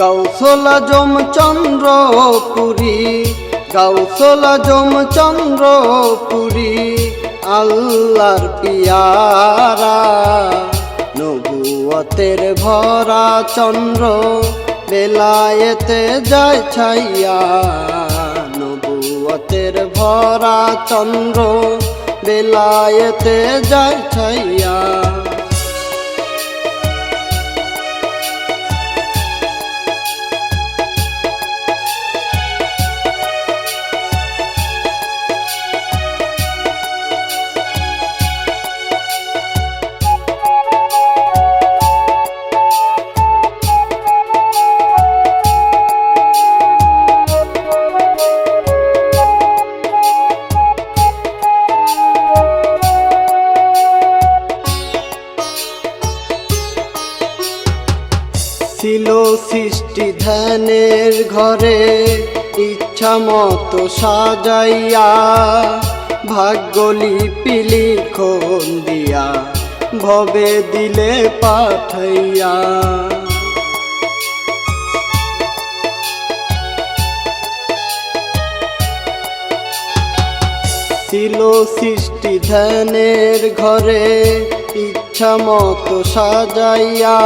গাউসলা জম চন্দ্র পুরী গাউসলা জম চন্দ্র পুরী আল্লাহর পিয়ারা। নবুয়তের ভরা চন্দ্র বেলায়েতে যায় ছাইয়া। নবুয়তের ভরা চন্দ্র বেলায়েতে যায় ছাইয়া। ছিল সৃষ্টি ধ্যানের ঘরে, ইচ্ছা মতো সাজাইয়া ভাগ্যলি পিলি খন দিয়া, ভবে দিলে পাঠাইয়া। ছিল সৃষ্টি ধ্যানের ঘরে, ইচ্ছা মতো সাজাইয়া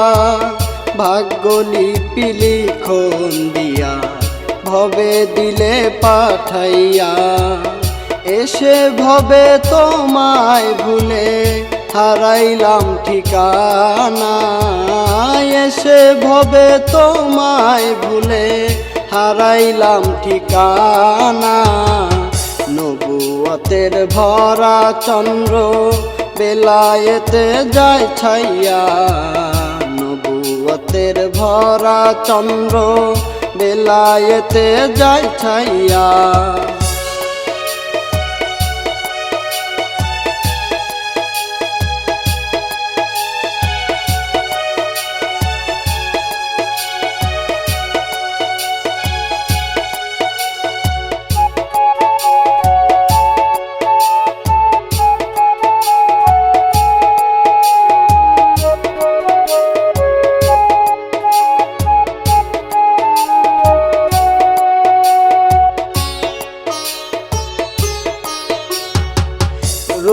ভাগ্য লিপি লিখন দিয়া, ভবে দিলে পাঠাইয়া। এসে ভবে তোমায় ভুলে হারাইলাম ঠিকানা। এসে ভবে তোমায় ভুলে হারাইলাম ঠিকানা। নবুয়তের ভরা চন্দ্র বেলায়েতে যায় ছাইয়া। নবুয়তের ভরা চন্দ্র বেলায়েতে যায় ছাইয়া।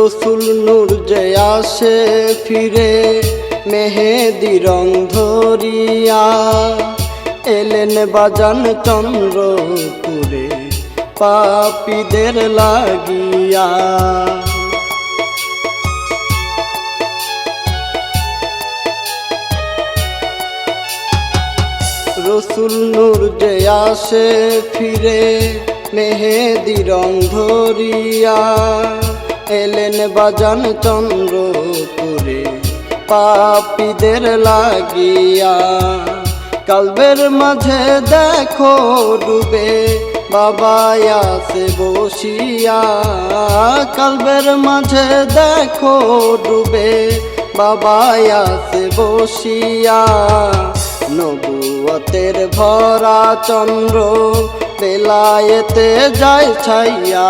রসুল নূর যে আসে ফিরে, মেহেদি রং ধরিয়া এলেন বাজান চন্দ্রপুরে, পাপীদের লাগিয়া। রসুল নূর যে আসে ফিরে, মেহেদি রং ধরিয়া এলেন বাজান চন্দ্রপুরে, পাপীদের লাগিয়া কালবের মাঝে দেখো ডুবে বাবা আসে বসিয়া কালবের মাঝে দেখো ডুবে বাবা আসে বসিয়া নবুয়তের ভরা চন্দ্র বেলায়েতে যায় ছাইয়া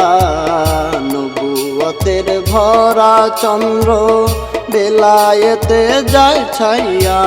নবুয়তের ভরা চন্দ্র বেলায়েতে যায় ছাইয়া।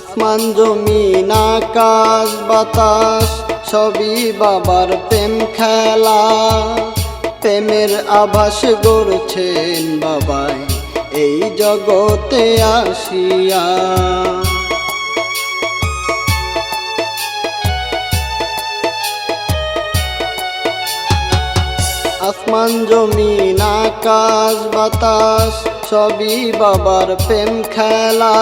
আসমান জমিন, আকাশ, বাতাস, সবই বাবার প্রেম খেলা। প্রেমের আভাস গড়ছেন বাবাই, এই জগতে আসিয়া। আসমান জমিন, আকাশ, বাতাস, সবই বাবার প্রেম খেলা।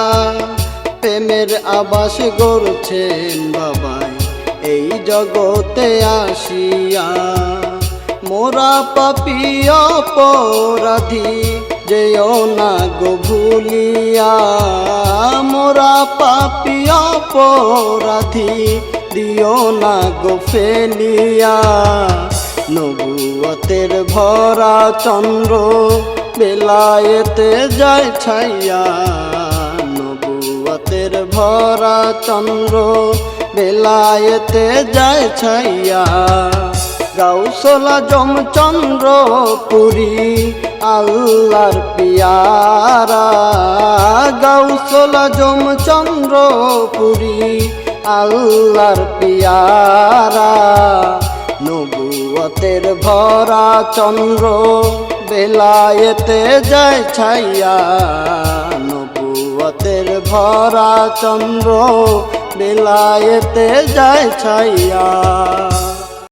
প্রেমের আবাস গড়ছেন বাবাই। এই জগতে আসিয়া মোরা পাপি অপরাধী, যেও না গো ভুলিয়া। মোরা পাপি অপরাধী, দিও না গো ফেলিয়া। নবুয়তের ভরা চন্দ্র বেলায়েতে যায় ছাইয়া ভরা চন্দ্র বেলায়েতে যায় ছাইয়া। গাউসলা জম চন্দ্র পুরী আল্লাহর পিয়ারা। গাউসলা জম চন্দ্র পুরী আল্লাহর পিয়ারা। নবুয়তের ভরা চন্দ্র বেলায়েতে যায় ছাইয়া। নবুয়তের ভরা চন্দ্র বেলায়েতে যায় ছাইয়া।